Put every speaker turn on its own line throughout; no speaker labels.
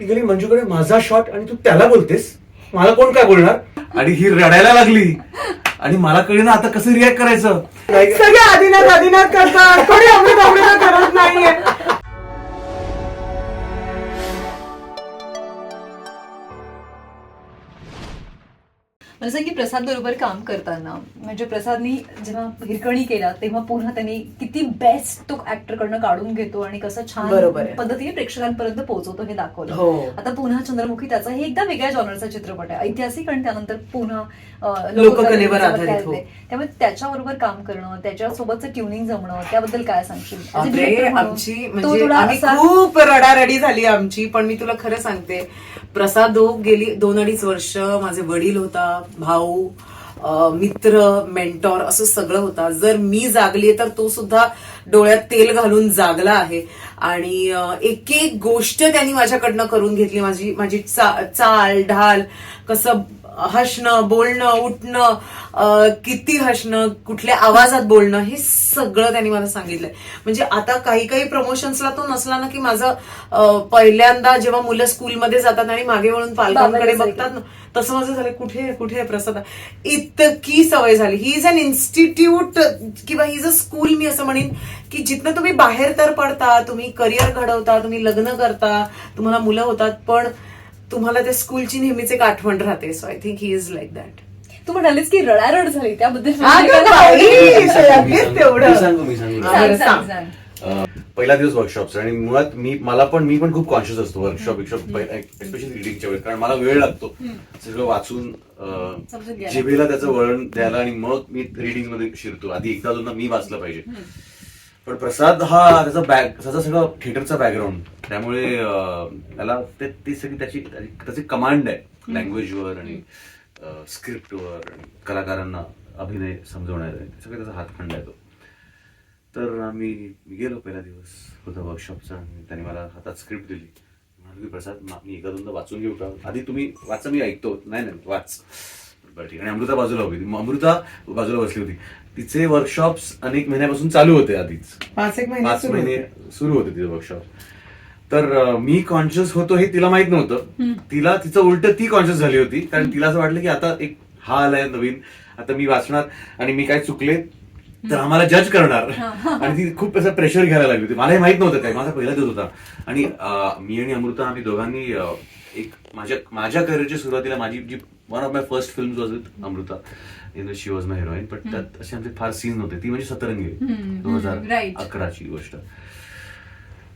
ती गेली मंजूकडे माझा शॉट आणि तू त्याला बोलतेस? मला कोण काय बोलणार? आणि ही रडायला लागली. आणि मला कळेना आता कसं रिॲक्ट करायचं.
सगळे आदिनाथ आदिनाथ करतात. कोणी अमृत अमृत करत नाहीये.
मला सांग की प्रसाद बरोबर काम करताना म्हणजे प्रसादनी जेव्हा हिरकणी केला तेव्हा पुन्हा त्यांनी किती बेस्ट तो ऍक्टर कडनं काढून घेतो आणि कसं छान. पद्धतीने प्रेक्षकांपर्यंत पोहोचवतो हे दाखवलं
हो.
आता पुन्हा चंद्रमुखी त्याचा हे एकदा वेगळ्या जॉनरचा चित्रपट आहे ऐतिहासिक आणि त्यानंतर पुन्हा
लोककलेवर हो.
त्यामुळे त्याच्याबरोबर काम करणं त्याच्यासोबतचं ट्युनिंग जमणं त्याबद्दल काय सांगशील
आमची म्हणजे खूप रडारडी झाली आमची पण मी तुला खरं सांगते प्रसाद ओक गेली दोन अडीच वर्ष माझे वडील होता भाऊ मित्र मेंटॉर असं सगळं होता. जर मी जागली तर तो सुद्धा डोळ्यात तेल घालून जागला आहे. आणि एक एक गोष्ट त्यांनी माझ्याकडनं करून घेतली. माझी माझी चा- चाल ढाल कसं हसणं बोलणं उठणं किती हसणं कुठल्या आवाजात बोलणं हे सगळं त्यांनी मला सांगितलंय. म्हणजे आता काही काही प्रमोशन्सला तो नसला ना की माझं पहिल्यांदा जेव्हा मुलं स्कूलमध्ये जातात आणि मागे वळून पालकांकडे बघतात ना तसं माझं झालं कुठे कुठे प्रसाद? इतकी सवय झाली. ही इज अन इन्स्टिट्यूट किंवा ही इज अ स्कूल मी असं म्हणेन की जिथनं तुम्ही बाहेर तर पडता तुम्ही करिअर घडवता तुम्ही लग्न करता तुम्हाला मुलं होतात पण तुम्हाला त्या स्कूलची नेहमीच एक आठवण राहते. So I think he is like that
तू म्हणालीस की रडारड झाली त्याबद्दल
सांगू-. मी सांगू. पहिला दिवस वर्कशॉपचा आणि मुळात मी मला पण मी पण खूप कॉन्शियस असतो वर्कशॉप विकशॉप एस्पेशली रिडिंगच्या वेळेस कारण मला वेळ लागतो. सगळं वाचून. जिभेला त्याचं वळण द्यायला आणि मग मी रिडिंगमध्ये शिरतो. आधी एकदा दोनदा मी वाचलं पाहिजे. पण प्रसाद हा त्याचा बॅग त्याचा सगळं थिएटरचा बॅकग्राऊंड त्यामुळे त्याला ते ती सगळी त्याची त्याची कमांड आहे. लँग्वेजवर आणि स्क्रिप्टवर आणि कलाकारांना अभिनय समजवण्यात सगळं त्याचा हातखंड आहे तो. तर आम्ही गेलो पहिला दिवस होता वर्कशॉपचा आणि त्याने मला हातात स्क्रिप्ट दिली. म्हणालो की प्रसाद मी एका दोनदा वाचून घेऊ का? आधी तुम्ही वाचा मी ऐकतो. नाही नाही वाच. बरं ठीक आणि अमृता बाजूला होती. अमृता बाजूला बसली होती. तिचे वर्कशॉप्स अनेक महिन्यापासून चालू होते आधीच.
पाच एक महिने
पाच
सुरू
महिने
होते.
सुरू होते तिचे वर्कशॉप तर अं, मी कॉन्शियस होतो हे तिला माहीत नव्हतं. तिला तिचं उलट ती कॉन्शियस झाली होती. कारण तिला असं वाटलं की आता एक हा आलाय नवीन. आता मी वाचणार आणि मी काय चुकले तर आम्हाला जज करणार. आणि ती खूप असं प्रेशर घ्यायला लागली होती. मला हे माहीत नव्हतं काय. माझा पहिला दिवस होता. आणि अं, मी आणि अमृता आम्ही दोघांनी अं, एक माझ्या माझ्या करिअरच्या सुरुवातीला माझी जी one of my first film was with Amruta in she was my heroine पण त्यात असे आमचे फार सीन नव्हते. ती म्हणजे सतरंगी दोन हजार. अकराची गोष्ट.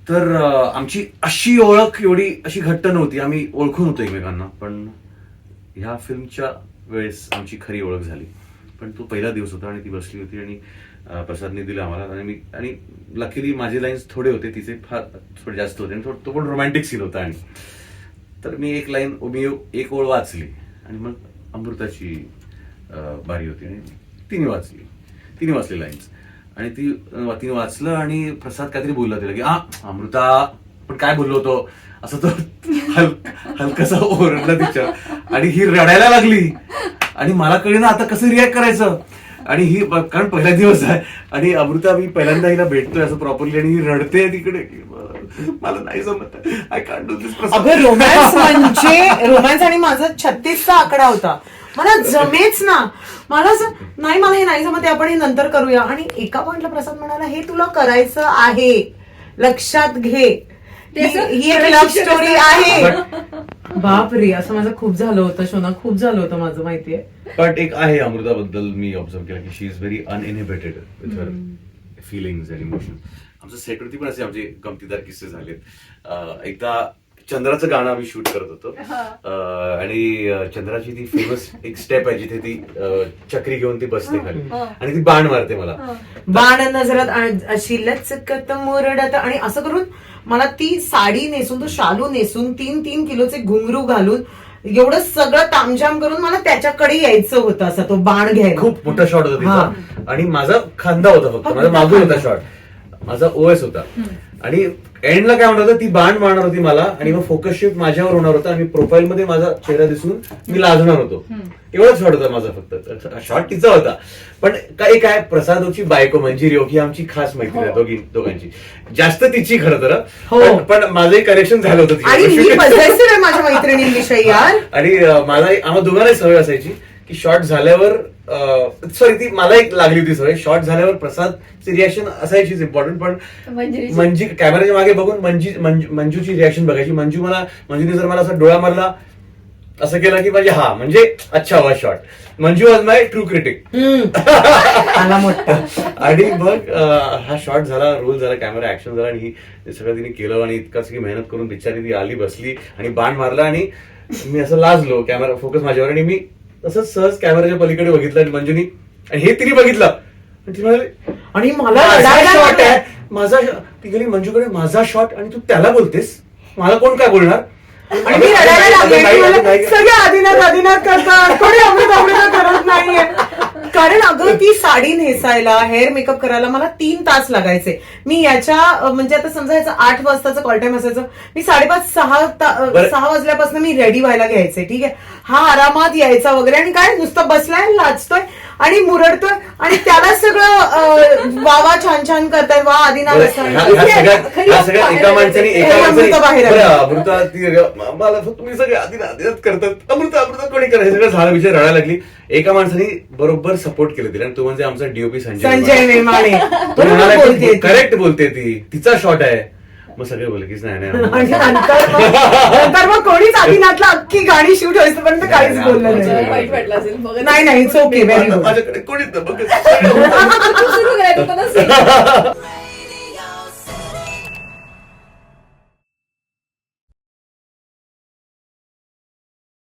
तर आमची अशी ओळख एवढी अशी घट्ट नव्हती. आम्ही ओळखून होतो एकमेकांना पण ह्या फिल्मच्या वेळेस आमची खरी ओळख झाली. पण तो पहिला दिवस होता आणि ती बसली होती आणि प्रसादने दिलं आम्हाला. आणि मी आणि लकीली माझे लाईन्स थोडे होते. तिचे फार थोडे जास्त होते. आणि थोडं- तो पण रोमॅन्टिक सीन होता आणि. तर मी एक लाईन मी एक ओळ वाचली आणि मग अमृताची बारी होती आणि तिने वाचली. तिने वाचली लाईन्स. आणि ती तिने वाचलं आणि प्रसाद काहीतरी बोलला तिला की हा अमृता पण काय बोललो होतो? असं तो हल हलकासा ओरडला तिच्या. आणि ही रडायला लागली. आणि मला कळेना आता कसं रिॲक्ट करायचं. आणि ही कारण पहिला दिवस आहे. आणि अमृता मी पहिल्यांदा हिला भेटतोय असं प्रॉपरली आणि ही रडते तिकडे. की, "ब- मला नाही जमत. आय कांट डू दिस
अगं रोमॅन्स म्हणजे रोमॅन्स आणि माझा छत्तीसचा आकडा होता. मला जमेच ना. मला नाही मला हे नाही जमत आपण हे नंतर करूया. आणि एका पॉइंटला प्रसाद म्हणाला हे तुला करायचं आहे. लक्षात घे. ही ही एक लव्ह स्टोरी आहे. बाप रे असं माझं खूप झालं होतं शोना खूप झालं होतं माझं माहितीये?
बट एक आहे अमृताबद्दल मी ऑब्झर्व केलं की she is very uninhibited with her feelings and emotion आमच्या सेटवरती पण असे आमचे गमतीदार किस्से झालेत. अं, एकदा चंद्राचं गाणं आम्ही शूट करत होतो. आणि चंद्राची ती फेमस एक स्टेप आहे जिथे ती चक्री घेऊन ती बसते खाली. आणि ती बाण मारते मला.
बाण नजरात आणि अशी लचकत मुरडत. आणि असं करून मला ती साडी नेसून तो शालू नेसून तीन तीन किलोचे घुंगरू घालून एवढं सगळं तामझाम करून मला त्याच्याकडे यायचं होतं असं तो बाण घ्यायला.
खूप मोठा शॉट होता
हा.
आणि माझा खांदा होता फक्त. माझा मागून होता शॉट माझा ओएस होता. आणि एंडला काय म्हणत होतं? ती बाण मारणार होती मला आणि मग फोकस शिफ्ट माझ्यावर होणार होता आणि प्रोफाईल मध्ये माझा चेहरा दिसून मी लाजणार होतो. एवढाच शॉट होता माझा फक्त. शॉट तिचा होता. पण काय काय? प्रसादोची बायको मंजिरी ही आमची खास मैत्रीण आहे दोघी दोघांची. जास्त तिची खरं तर
हो.
पण- माझंही करेक्शन झालं होतं
माझ्या मैत्रिणींविषयी
आणि मला आम्हाला दोघांनाही सवय असायची. की शॉर्ट झाल्यावर सॉरी ती मला एक लागली होती सवय शॉर्ट झाल्यावर प्रसादची रिॲक्शन असायचीच इम्पॉर्टंट पण. मंजी कॅमेऱ्याच्या मागे बघून मंजी मंजू- मंजूची रिॲक्शन बघायची. मंजू मला मंजूने जर मला असा डोळा मारला असं केलं की म्हणजे हा म्हणजे अच्छा वा short Manju was my true critic
आला मोठा.
आणि मग हा शॉट झाला रोल झाला कॅमेरा ऍक्शन झाला आणि सगळं तिने केलं आणि इतका सगळी मेहनत करून बिचारी ती आली बसली आणि बाण मारला आणि मी असं लाजलो कॅमेरा फोकस माझ्यावर आणि मी तसंच सहज कॅमेराच्या पलीकडे बघितलं आणि मंजुनी आणि हे तिने बघितलं. आणि ती म्हणाली
आणि मला रडायला
शॉट आहे. माझा shot." ती गेली मंजूकडे माझा शॉट आणि तू त्याला बोलतेस? मला कोण काय बोलणार?
आणि मी रडायला लागले मला सगळे आदिनाथ आदिनाथ करतात. कोणी अमृत अमृत करत नाहीये. कारण अगं ती साडी नेसायला हेअर मेकअप करायला मला तीन तास लागायचे. मी याच्या म्हणजे आता समजा याचा आठ वाजताचं कॉल टाइम असायचं मी साडेपाच सहा. सहा वाजल्यापासून मी रेडी व्हायला घ्यायचे ठीक आहे? हा आरामात यायचा वगैरे आणि काय नुसतं बसलाय लाजतोय. आणि मुरडतोय. आणि त्याला सगळं अं, वा वा छान छान करताय वा
सगळ्यात एका माणसाने एका मला फक्त तुम्ही सगळे आधी आधीच करतात. अमृता अमृता कोणी करा? हे सगळं झालं विचार रडायला लागली. एका माणसाने बरोबर सपोर्ट केलं तिला. आणि तो म्हणजे आमचा डीओपी संजय
संजय नेमाणे.
करेक्ट बोलते ती. तिचा शॉट आहे. मग सगळे बोलले की नाही आम्हाला-
नंतर मग- नंतर मग कोणीच आदिनाथला अख्खी गाणी शूट होईपर्यंत काहीच बोललं
नाही,
नाही.
वाईट वाटलं असेल
नाही नाही इट्स ओके व्हेरी
माझ्या-
गुड
माझ्याकडे कोणीच नाही बघ.
तू सुरू.